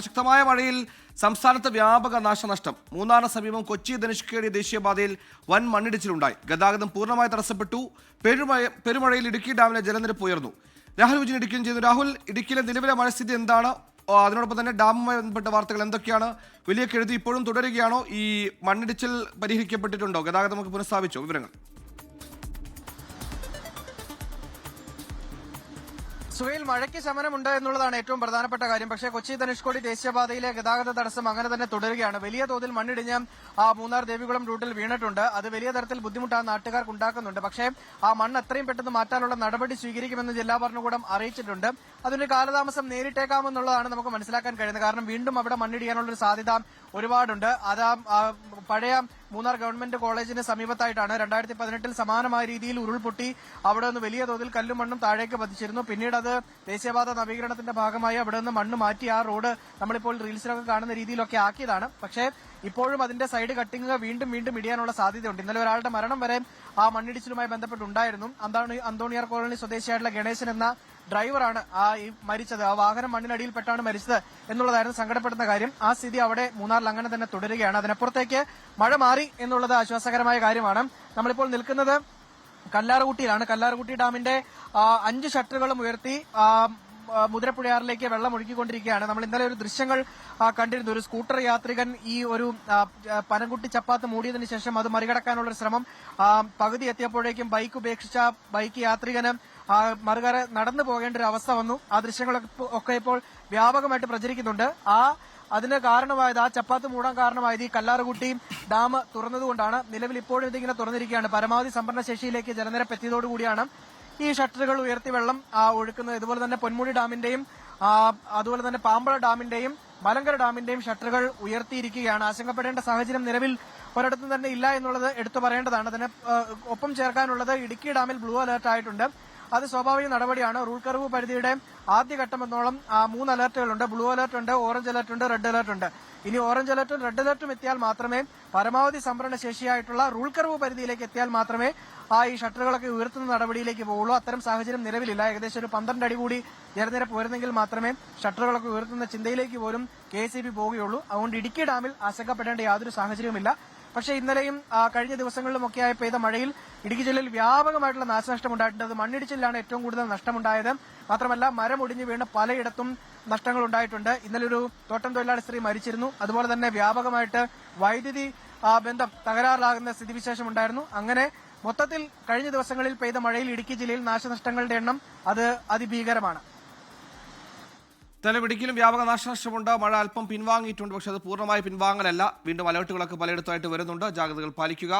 ശക്തമായ മഴയിൽ സംസ്ഥാനത്ത് വ്യാപക നാശനഷ്ടം. മൂന്നാറിന് സമീപം കൊച്ചി ധനുഷ്കേടി ദേശീയപാതയിൽ വൻ മണ്ണിടിച്ചിലുണ്ടായി. ഗതാഗതം പൂർണമായി തടസ്സപ്പെട്ടു. പെരുമഴ പെരുമഴയിൽ ഇടുക്കി ഡാമിലെ ജലനിരപ്പ് ഉയർന്നു. രാഹുൽ വിജയൻ ഇടുക്കിയും ചെയ്തു. രാഹുൽ ഇടുക്കിയിലെ നിലവിലെ മഴസ്ഥിതി എന്താണ്? അതിനോടൊപ്പം തന്നെ ഡാമുമായി ബന്ധപ്പെട്ട വാർത്തകൾ എന്തൊക്കെയാണ്? വലിയ കെഴുതി ഇപ്പോഴും തുടരുകയാണോ? ഈ മണ്ണിടിച്ചിൽ പരിഹരിക്കപ്പെട്ടിട്ടുണ്ടോ? ഗതാഗതമൊക്കെ പുനഃസ്ഥാപിച്ചോ? വിവരങ്ങൾ. സുഹേൽ മഴയ്ക്ക് ശമനമുണ്ട് എന്നുള്ളതാണ് ഏറ്റവും പ്രധാനപ്പെട്ട കാര്യം. പക്ഷേ കൊച്ചി ധനുഷ്കോടി ദേശീയപാതയിലെ ഗതാഗത തടസ്സം അങ്ങനെ തന്നെ തുടരുകയാണ്. വലിയ തോതിൽ മണ്ണിടിഞ്ഞ് ആ മൂന്നാർ ദേവികുളം റൂട്ടിൽ വീണിട്ടുണ്ട്. അത് വലിയ തരത്തിൽ ബുദ്ധിമുട്ട് നാട്ടുകാർക്ക് ഉണ്ടാക്കുന്നുണ്ട്. പക്ഷേ ആ മണ്ണ് എത്രയും പെട്ടെന്ന് മാറ്റാനുള്ള നടപടി സ്വീകരിക്കുമെന്ന് ജില്ലാ ഭരണകൂടം അറിയിച്ചിട്ടുണ്ട്. അതിന് കാലതാമസം നേരിട്ടേക്കാമെന്നുള്ളതാണ് നമുക്ക് മനസ്സിലാക്കാൻ കഴിയുന്നത്. കാരണം വീണ്ടും അവിടെ മണ്ണിടിയാനുള്ള ഒരു സാധ്യത ഒരുപാടുണ്ട്. അത് പഴയ മൂന്നാർ ഗവൺമെന്റ് കോളേജിന് സമീപത്തായിട്ടാണ് രണ്ടായിരത്തി പതിനെട്ടിൽ സമാനമായ രീതിയിൽ ഉരുൾപൊട്ടി അവിടെ നിന്ന് വലിയ തോതിൽ കല്ലും മണ്ണും താഴേക്ക് പതിച്ചിരുന്നു. പിന്നീട് അത് ദേശീയപാത നവീകരണത്തിന്റെ ഭാഗമായി അവിടെ നിന്ന് മണ്ണ് മാറ്റി ആ റോഡ് നമ്മളിപ്പോൾ റീൽസിലൊക്കെ കാണുന്ന രീതിയിലൊക്കെ ആക്കിയതാണ്. പക്ഷേ ഇപ്പോഴും അതിന്റെ സൈഡ് കട്ടിങ്ങുകൾ വീണ്ടും വീണ്ടും ഇടിയാനുള്ള സാധ്യതയുണ്ട്. ഇന്നലെ ഒരാളുടെ മരണം വരെ ആ മണ്ണിടിച്ചിലുമായി ബന്ധപ്പെട്ടുണ്ടായിരുന്നു. അന്താണ് അന്തോണിയാർ കോളനി സ്വദേശിയായിട്ടുള്ള ഗണേശൻ എന്ന ഡ്രൈവറാണ് ആ ഈ മരിച്ചത്. ആ വാഹനം മണ്ണിനടിയിൽപ്പെട്ടാണ് മരിച്ചത് എന്നുള്ളതായിരുന്നു സങ്കടപ്പെടുന്ന കാര്യം. ആ സ്ഥിതി അവിടെ മൂന്നാറിൽ അങ്ങനെ തന്നെ തുടരുകയാണ്. അതിനപ്പുറത്തേക്ക് മഴ മാറി എന്നുള്ളത് ആശ്വാസകരമായ കാര്യമാണ്. നമ്മളിപ്പോൾ നിൽക്കുന്നത് കല്ലാറുകുട്ടിയിലാണ് കല്ലാറുകുട്ടി ഡാമിന്റെ അഞ്ച് ഷട്ടറുകളും ഉയർത്തി മുതിരപ്പുഴയാറിലേക്ക് വെള്ളം ഒഴുക്കിക്കൊണ്ടിരിക്കുകയാണ് നമ്മൾ ഇന്നലെ ഒരു ദൃശ്യങ്ങൾ കണ്ടിരുന്നു. ഒരു സ്കൂട്ടർ യാത്രികൻ ഈ ഒരു പനംകുട്ടി ചപ്പാത്ത് മൂടിയതിനു ശേഷം അത് മറികടക്കാനുള്ള ശ്രമം പകുതി എത്തിയപ്പോഴേക്കും ബൈക്ക് ഉപേക്ഷിച്ച ബൈക്ക് യാത്രികന് മറുകര നടന്നു പോകേണ്ട ഒരു അവസ്ഥ വന്നു. ആ ദൃശ്യങ്ങളൊക്കെ ഒക്കെ ഇപ്പോൾ വ്യാപകമായിട്ട് പ്രചരിക്കുന്നുണ്ട്. ആ അതിന് കാരണമായത് ആ ചപ്പാത്ത് മൂടാൻ കാരണമായത് ഈ കല്ലാറുകുട്ടി ഡാം തുറന്നതുകൊണ്ടാണ്. നിലവിൽ ഇപ്പോഴും ഇതിങ്ങനെ തുറന്നിരിക്കുകയാണ്. പരമാവധി സംഭരണ ശേഷിയിലേക്ക് ജലനിരപ്പ് എത്തിയതോടുകൂടിയാണ് ഈ ഷട്ടറുകൾ ഉയർത്തി വെള്ളം ഒഴുക്കുന്നത്. ഇതുപോലെ തന്നെ പൊന്മുടി ഡാമിന്റെയും അതുപോലെ തന്നെ പാമ്പള ഡാമിന്റെയും മലങ്കര ഡാമിന്റെയും ഷട്ടറുകൾ ഉയർത്തിയിരിക്കുകയാണ്. ആശങ്കപ്പെടേണ്ട സാഹചര്യം നിലവിൽ ഒരിടത്തും തന്നെ ഇല്ല എന്നുള്ളത് എടുത്തു പറയേണ്ടതാണ്. അതിന് ഒപ്പം ചേർക്കാനുള്ളത് ഇടുക്കി ഡാമിൽ ബ്ലൂ അലർട്ട് ആയിട്ടുണ്ട് അത് സ്വാഭാവിക നടപടിയാണ്. റൂൾ കർവ് പരിധിയുടെ ആദ്യഘട്ടം എന്നോളം മൂന്ന് അലർട്ടുകളുണ്ട്. ബ്ലൂ അലർട്ട് ഉണ്ട് ഓറഞ്ച് അലർട്ട് ഉണ്ട് റെഡ് അലർട്ട് ഉണ്ട്. ഇനി ഓറഞ്ച് അലർട്ടും റെഡ് അലർട്ടും എത്തിയാൽ മാത്രമേ പരമാവധി സംഭരണ ശേഷിയായിട്ടുള്ള റൂൾ കർവ് പരിധിയിലേക്ക് എത്തിയാൽ മാത്രമേ ആ ഈ ഷട്ടറുകളൊക്കെ ഉയർത്തുന്ന നടപടിയിലേക്ക് പോകുള്ളൂ അത്തരം സാഹചര്യം നിലവിലില്ല. ഏകദേശം ഒരു പന്ത്രണ്ട് അടി കൂടി ജലനിരപ്പ് ഉയർന്നെങ്കിൽ മാത്രമേ ഷട്ടറുകളൊക്കെ ഉയർത്തുന്ന ചിന്തയിലേക്ക് പോലും കെ പോവുകയുള്ളൂ അതുകൊണ്ട് ഇടുക്കി ഡാമിൽ ആശങ്കപ്പെടേണ്ട യാതൊരു സാഹചര്യവുമില്ല. പക്ഷേ ഇന്നലെയും കഴിഞ്ഞ ദിവസങ്ങളിലുമൊക്കെയായി പെയ്ത മഴയിൽ ഇടുക്കി ജില്ലയിൽ വ്യാപകമായിട്ടുള്ള നാശനഷ്ടം ഉണ്ടായിട്ടുണ്ട്. മണ്ണിടിച്ചിലാണ് ഏറ്റവും കൂടുതൽ നഷ്ടമുണ്ടായത്. മാത്രമല്ല മരം ഒടിഞ്ഞു വീണ് പലയിടത്തും നഷ്ടങ്ങൾ ഉണ്ടായിട്ടുണ്ട്. ഇന്നലെ ഒരു തോട്ടം തൊഴിലാളി സ്ത്രീ മരിച്ചിരുന്നു. അതുപോലെ തന്നെ വ്യാപകമായിട്ട് വൈദ്യുതി ബന്ധം തകരാറിലാകുന്ന സ്ഥിതിവിശേഷം ഉണ്ടായിരുന്നു. അങ്ങനെ മൊത്തത്തിൽ കഴിഞ്ഞ ദിവസങ്ങളിൽ പെയ്ത മഴയിൽ ഇടുക്കി ജില്ലയിൽ നാശനഷ്ടങ്ങളുടെ എണ്ണം അത് അതിഭീകരമാണ്. എന്തായാലും ഇടുക്കിയിലും വ്യാപക നാശനഷ്ടമുണ്ട്. മഴ അല്പം പിൻവാങ്ങിയിട്ടുണ്ട്. പക്ഷേ അത് പൂർണമായി പിൻവാങ്ങലല്ല. വീണ്ടും അലേർട്ടുകളൊക്കെ പലയിടത്തായിട്ട് വരുന്നുണ്ട്. ജാഗ്രതകൾ പാലിക്കുക.